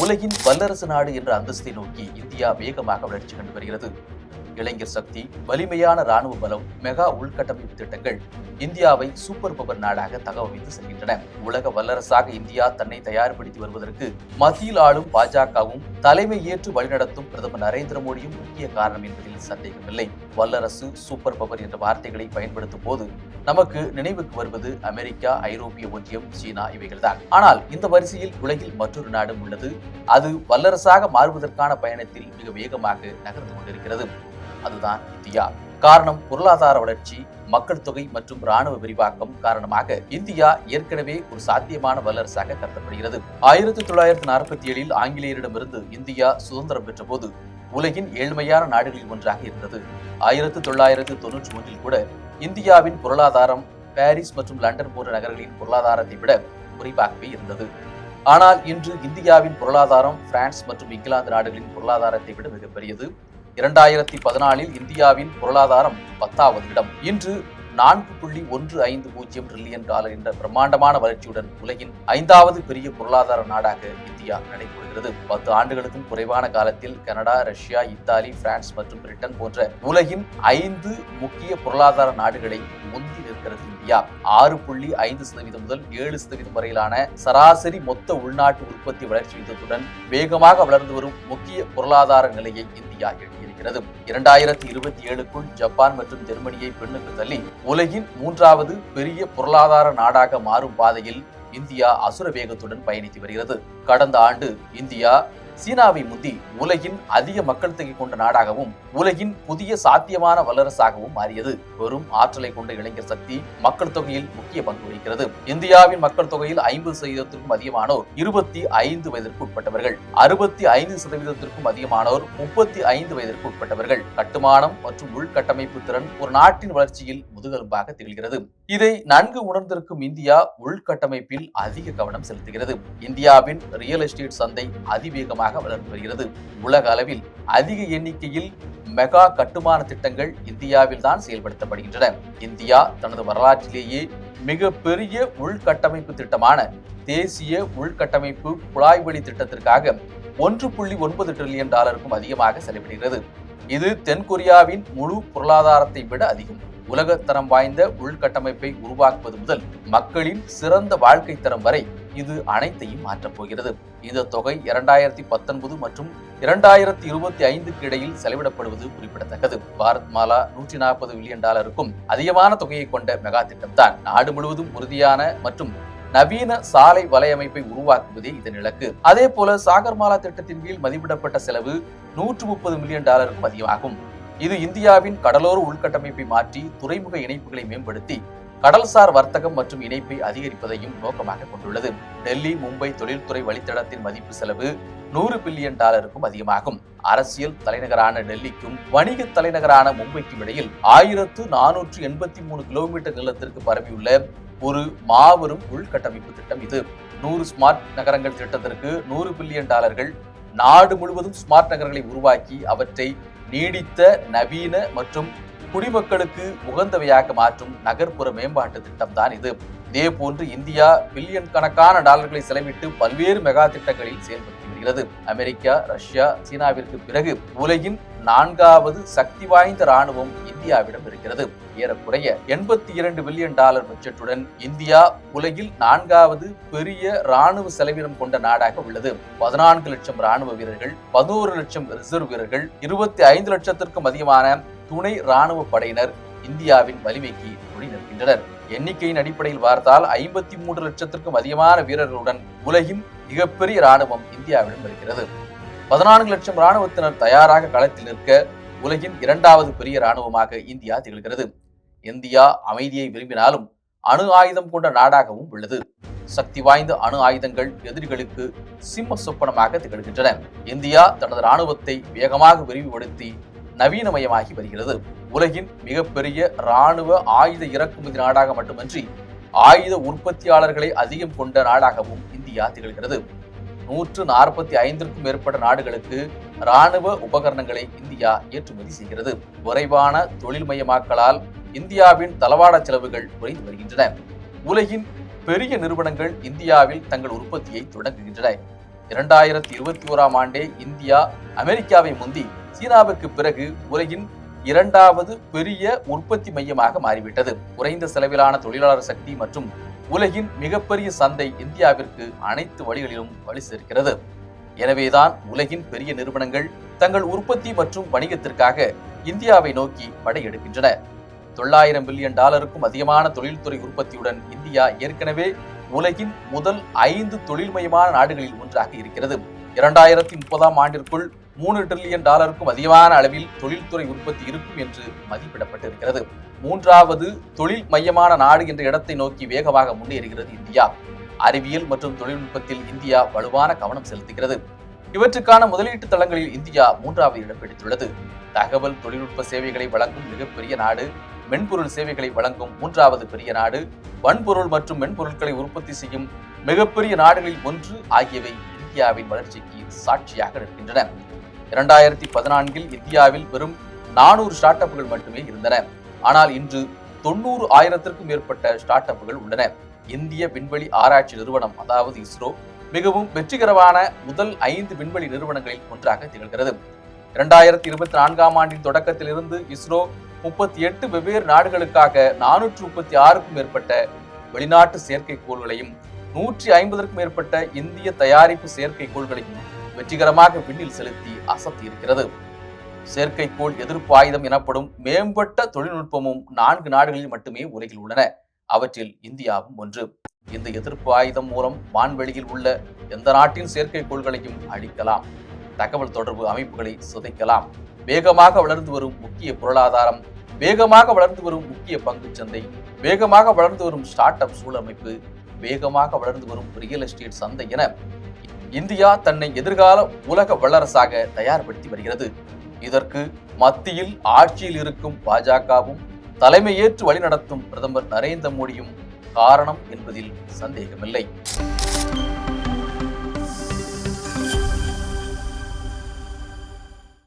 உலகின் வல்லரசு நாடு என்ற அந்தஸ்தை நோக்கி இந்தியா வேகமாக வளர்ச்சி கண்டு வருகிறது. இளைஞர் சக்தி வலிமையான ராணுவ பலம் மெகா உள்கட்டமைப்பு திட்டங்கள் இந்தியாவை சூப்பர் பவர் நாடாக தகவமைத்து செல்கின்றன. உலக வல்லரசாக இந்தியா தன்னை தயார்படுத்தி வருவதற்கு மத்தியில் ஆளும் பாஜகவும் தலைமை ஏற்று வழிநடத்தும் பிரதமர் நரேந்திர மோடியும் முக்கிய காரணம் என்பதில் சந்தேகமில்லை வல்லரசு சூப்பர் பவர் என்ற வார்த்தைகளை பயன்படுத்தும் போது நமக்கு நினைவுக்கு வருவது அமெரிக்கா ஐரோப்பிய ஒன்றியம் சீனா இவைகள்தான். ஆனால் இந்த வரிசையில் உலகில் மற்றொரு நாடும் உள்ளது. அது வல்லரசாக மாறுவதற்கான பயணத்தில் மிக வேகமாக நகர்ந்து கொண்டிருக்கிறது. அதுதான் இந்தியா. காரணம் பொருளாதார வளர்ச்சி மக்கள் தொகை மற்றும் ராணுவ விரிவாக்கம் காரணமாக இந்தியா ஏற்கனவே ஒரு சாத்தியமான வல்லரசாக கருதப்படுகிறது. ஆயிரத்தி தொள்ளாயிரத்தி நாற்பத்தி ஏழில் ஆங்கிலேயரிடமிருந்து இந்தியா சுதந்திரம் பெற்ற போது உலகின் ஏழ்மையான நாடுகளில் ஒன்றாக இருந்தது. ஆயிரத்தி தொள்ளாயிரத்தி தொன்னூற்றி ஒன்றில் கூட இந்தியாவின் பொருளாதாரம் பாரிஸ் மற்றும் லண்டன் போன்ற நகரங்களின் பொருளாதாரத்தை விட குறைவாகவே இருந்தது. ஆனால் இன்று இந்தியாவின் பொருளாதாரம் பிரான்ஸ் மற்றும் இங்கிலாந்து நாடுகளின் பொருளாதாரத்தை விட மிகப்பெரியது. இரண்டாயிரத்தி பதினாலில் இந்தியாவின் பொருளாதாரம் பத்தாவது இடம். இன்று நான்கு புள்ளி ஒன்று ஐந்து பூஜ்ஜியம் ட்ரில்லியன் டாலர் என்ற பிரம்மாண்டமான வளர்ச்சியுடன் உலகின் ஐந்தாவது பெரிய பொருளாதார நாடாக இந்தியா நடைபெறுகிறது பத்து ஆண்டுகளுக்கும் குறைவான காலத்தில் கனடா ரஷ்யா இத்தாலி பிரான்ஸ் மற்றும் பிரிட்டன் போன்ற உலகின் ஐந்து முக்கிய பொருளாதார நாடுகளை முந்தி நிற்கிறது இந்தியா. ஆறு புள்ளி ஐந்து சதவீதம் முதல் ஏழு சதவீதம் வரையிலான சராசரி மொத்த உள்நாட்டு உற்பத்தி வளர்ச்சி விகிதத்துடன் வேகமாக வளர்ந்து வரும் முக்கிய பொருளாதார நிலையை இந்தியா இருக்கிறது இரண்டாயிரத்தி இருபத்தி ஏழுக்குள் ஜப்பான் மற்றும் ஜெர்மனியை பெண்ணுக்கு தள்ளி உலகின் மூன்றாவது பெரிய பொருளாதார நாடாக மாறும் பாதையில் இந்தியா அசுர வேகத்துடன் பயணித்து வருகிறது. கடந்த ஆண்டு இந்தியா சீனாவை முந்தி உலகின் அதிக மக்கள் தொகை கொண்ட நாடாகவும் உலகின் புதிய சாத்தியமான வல்லரசாகவும் மாறியது. வெறும் ஆற்றலை கொண்ட இளைஞர் சக்தி மக்கள் தொகையில் முக்கிய பங்கு வகிக்கிறது. இந்தியாவின் மக்கள் தொகையில் ஐம்பது சதவீதத்திற்கும் அதிகமானோர் இருபத்தி ஐந்து வயதிற்கு உட்பட்டவர்கள். அறுபத்தி ஐந்து சதவீதத்திற்கும் அதிகமானோர் முப்பத்தி ஐந்து வயதிற்கு உட்பட்டவர்கள். கட்டுமானம் மற்றும் உள்கட்டமைப்பு திறன் ஒரு நாட்டின் வளர்ச்சியில் முதுகெலும்பாக திகழ்கிறது. இதை நன்கு உணர்ந்திருக்கும் இந்தியா உள்கட்டமைப்பில் அதிக கவனம் செலுத்துகிறது. இந்தியாவின் ரியல் எஸ்டேட் சந்தை அதிவேகமாக வளர்ந்து வருகிறது. உலக அளவில் அதிக எண்ணிக்கையில் மெகா கட்டுமான திட்டங்கள் இந்தியாவில் தான் செயல்படுத்தப்படுகின்றன. இந்தியா தனது வரலாற்றிலேயே மிக பெரிய உள்கட்டமைப்பு திட்டமான தேசிய உள்கட்டமைப்பு குழாய் வழி திட்டத்திற்காக ஒன்று புள்ளி ஒன்பது டிரில்லியன் டாலருக்கும் அதிகமாக செலவிடுகிறது. இது தென்கொரியாவின் முழு பொருளாதாரத்தை விட அதிகம். உலகத்தரம் வாய்ந்த உள்கட்டமைப்பை உருவாக்குவது முதல் மக்களின் சிறந்த வாழ்க்கை தரம் வரை இது அனைத்தையும் மாற்றப்போகிறது இந்த தொகை இரண்டாயிரத்தி பத்தொன்பது மற்றும் இரண்டாயிரத்தி இருபத்தி ஐந்துக்கு இடையில் செலவிடப்படுவது குறிப்பிடத்தக்கது. பாரத் மாலா நூற்றி நாற்பது மில்லியன் டாலருக்கும் அதிகமான தொகையை கொண்ட மெகா திட்டம் தான் நாடு முழுவதும் உறுதியான மற்றும் நவீன சாலை வலையமைப்பை உருவாக்குவதே இதன் இலக்கு. அதே போல சாகர்மாலா திட்டத்தின் கீழ் மதிப்பிடப்பட்ட செலவு நூற்று முப்பது மில்லியன் டாலருக்கும் அதிகமாகும். இது இந்தியாவின் கடலோர உள்கட்டமைப்பை மாற்றி துறைமுக இணைப்புகளை மேம்படுத்தி கடல்சார் வர்த்தகம் மற்றும் இணைப்பை அதிகரிப்பதையும் நோக்கமாக கொண்டுள்ளது. டெல்லி மும்பை தொழில்துறை வழித்தடத்தின் மதிப்பு செலவு நூறு பில்லியன் டாலருக்கும் அதிகமாகும். அரசியல் தலைநகரான டெல்லிக்கும் வணிக தலைநகரான மும்பைக்கும் இடையில் ஆயிரத்து நானூற்று எண்பத்தி மூணு கிலோமீட்டர் நீளத்திற்கு பரவியுள்ள ஒரு மாபெரும் உள்கட்டமைப்பு திட்டம் இது. நூறு ஸ்மார்ட் நகரங்கள் திட்டத்திற்கு நூறு பில்லியன் டாலர்கள் நாடு முழுவதும் ஸ்மார்ட் நகரங்களை உருவாக்கி அவற்றை நீடித்த நவீன மற்றும் குடிமக்களுக்கு உகந்தவையாக மாற்றும் நகர்ப்புற மேம்பாட்டு திட்டம் தான் இது. இதே போன்று இந்தியா பில்லியன் கணக்கான டாலர்களை செலவிட்டு பல்வேறு மெகா திட்டங்களில் செயல்பட்டு வருகிறது அமெரிக்கா ரஷ்யா சீனாவிற்கு பிறகு உலகின் நான்காவது சக்தி வாய்ந்த ராணுவம் இந்தியாவிடம் இருக்கிறது. ஏறக்குறைய எண்பத்தி இரண்டு பில்லியன் டாலர் பட்ஜெட்டுடன் இந்தியா உலகில் நான்காவது பெரிய ராணுவ செலவினம் கொண்ட நாடாக உள்ளது. பதினான்கு லட்சம் ராணுவ வீரர்கள் பதினோரு லட்சம் ரிசர்வ் வீரர்கள் இருபத்தி ஐந்து லட்சத்திற்கும் அதிகமான துணை ராணுவ படையினர் இந்தியாவின் வலிமைக்கு துணை நிற்கின்றனர் எண்ணிக்கையின் அடிப்படையில் பார்த்தால் ஐம்பத்தி மூன்று லட்சத்திற்கும் அதிகமான வீரர்களுடன் உலகின் மிகப்பெரிய ராணுவம் இந்தியாவிடம் இருக்கிறது. பதினான்கு லட்சம் ராணுவத்தினர் தயாராக களத்தில் நிற்க உலகின் இரண்டாவது பெரிய ராணுவமாக இந்தியா திகழ்கிறது. இந்தியா அமைதியை விரும்பினாலும் அணு ஆயுதம் கொண்ட நாடாகவும் உள்ளது. சக்தி வாய்ந்த அணு ஆயுதங்கள் எதிரிகளுக்கு சிம்ம சொப்பனமாக திகழ்கின்றன. இந்தியா தனது ராணுவத்தை வேகமாக விரிவுபடுத்தி நவீனமயமாகி வருகிறது. உலகின் மிகப்பெரிய இராணுவ ஆயுத இறக்குமதி நாடாக மட்டுமன்றி ஆயுத உற்பத்தியாளர்களை அதிகம் கொண்ட நாடாகவும் இந்தியா திகழ்கிறது. நூற்று நாற்பத்தி ஐந்திற்கும் மேற்பட்ட நாடுகளுக்கு இராணுவ உபகரணங்களை இந்தியா ஏற்றுமதி செய்கிறது. விரைவான தொழில்மயமாக்கலால் இந்தியாவின் தளவாட செலவுகள் குறைந்து வருகின்றன. உலகின் பெரிய நிறுவனங்கள் இந்தியாவில் தங்கள் உற்பத்தியை தொடங்குகின்றன. இரண்டாயிரத்தி இருபத்தி ஓராம் ஆண்டே இந்தியா அமெரிக்காவை முந்தி சீனாவிற்கு பிறகு உலகின் இரண்டாவது பெரிய உற்பத்தி மையமாக மாறிவிட்டது. குறைந்த செலவிலான தொழிலாளர் சக்தி மற்றும் உலகின் மிகப்பெரிய சந்தை இந்தியாவிற்கு அனைத்து வழிகளிலும் வழி சேர்க்கிறது. எனவேதான் உலகின் பெரிய நிறுவனங்கள் தங்கள் உற்பத்தி மற்றும் வணிகத்திற்காக இந்தியாவை நோக்கி படையெடுக்கின்றன தொள்ளாயிரம் பில்லியன் டாலருக்கும் அதிகமான தொழில்துறை உற்பத்தியுடன் இந்தியா ஏற்கனவே உலகின் முதல் ஐந்து தொழில்மயமான நாடுகளில் ஒன்றாக இருக்கிறது. இரண்டாயிரத்தி முப்பதாம் ஆண்டிற்குள் மூணு டிரில்லியன் டாலருக்கும் அதிகமான அளவில் தொழில்துறை உற்பத்தி இருக்கும் என்று மதிப்பிடப்பட்டிருக்கிறது. மூன்றாவது தொழில் மையமான நாடு என்ற இடத்தை நோக்கி வேகமாக முன்னேறுகிறது இந்தியா. அறிவியல் மற்றும் தொழில்நுட்பத்தில் இந்தியா வலுவான கவனம் செலுத்துகிறது. இவற்றுக்கான முதலீட்டு தளங்களில் இந்தியா மூன்றாவது இடம் பிடித்துள்ளது. தகவல் தொழில்நுட்ப சேவைகளை வழங்கும் மிகப்பெரிய நாடு மென்பொருள் சேவைகளை வழங்கும் மூன்றாவது பெரிய நாடு வன்பொருள் மற்றும் மென்பொருட்களை உற்பத்தி செய்யும் மிகப்பெரிய நாடுகளில் ஒன்று ஆகியவை இந்தியாவின் வளர்ச்சிக்கு சாட்சியாக நிற்கின்றன. இரண்டாயிரத்தி பதினான்கில் இந்தியாவில் வெறும் நானூறு ஸ்டார்ட் அப்புகள் மட்டுமே இருந்தன. ஆனால் இன்று தொண்ணூறு ஆயிரத்திற்கும் மேற்பட்ட ஸ்டார்ட் அப்புகள் உள்ளன. இந்திய விண்வெளி ஆராய்ச்சி நிறுவனம் அதாவது இஸ்ரோ மிகவும் வெற்றிகரமான முதல் ஐந்து விண்வெளி நிறுவனங்களில் ஒன்றாக திகழ்கிறது. இரண்டாயிரத்தி இருபத்தி நான்காம் ஆண்டின் தொடக்கத்திலிருந்து இஸ்ரோ முப்பத்தி எட்டு வெவ்வேறு நாடுகளுக்காக நானூற்று முப்பத்தி ஆறுக்கும் மேற்பட்ட வெளிநாட்டு செயற்கைக்கோள்களையும் நூற்றி ஐம்பதற்கும் மேற்பட்ட இந்திய தயாரிப்பு செயற்கைக்கோள்களையும் வெற்றிகரமாக விண்ணில் செலுத்தி அசத்தி இருக்கிறது. செயற்கைக்கோள் எதிர்ப்பு ஆயுதம் எனப்படும் மேம்பட்ட தொழில்நுட்பமும் நான்கு நாடுகளில் மட்டுமே உலகில் உள்ளன. அவற்றில் இந்தியாவும் ஒன்று. இந்த எதிர்ப்பு ஆயுதம் மூலம் வான்வெளியில் உள்ள எந்த நாட்டின் செயற்கைக்கோள்களையும் அழிக்கலாம். தகவல் தொடர்பு அமைப்புகளை சிதைக்கலாம். வேகமாக வளர்ந்து வரும் முக்கிய பொருளாதாரம் வேகமாக வளர்ந்து வரும் முக்கிய பங்கு சந்தை வேகமாக வளர்ந்து வரும் ஸ்டார்ட் அப் சூழமைப்பு வேகமாக வளர்ந்து வரும் ரியல் எஸ்டேட் சந்தை என இந்தியா தன்னை எதிர்கால உலக வல்லரசாக தயார்படுத்தி வருகிறது. இதற்கு மத்தியில் ஆட்சியில் இருக்கும் பாஜகவும் தலைமையேற்று வழிநடத்தும் பிரதமர் நரேந்திர மோடியும் காரணம் என்பதில் சந்தேகமில்லை.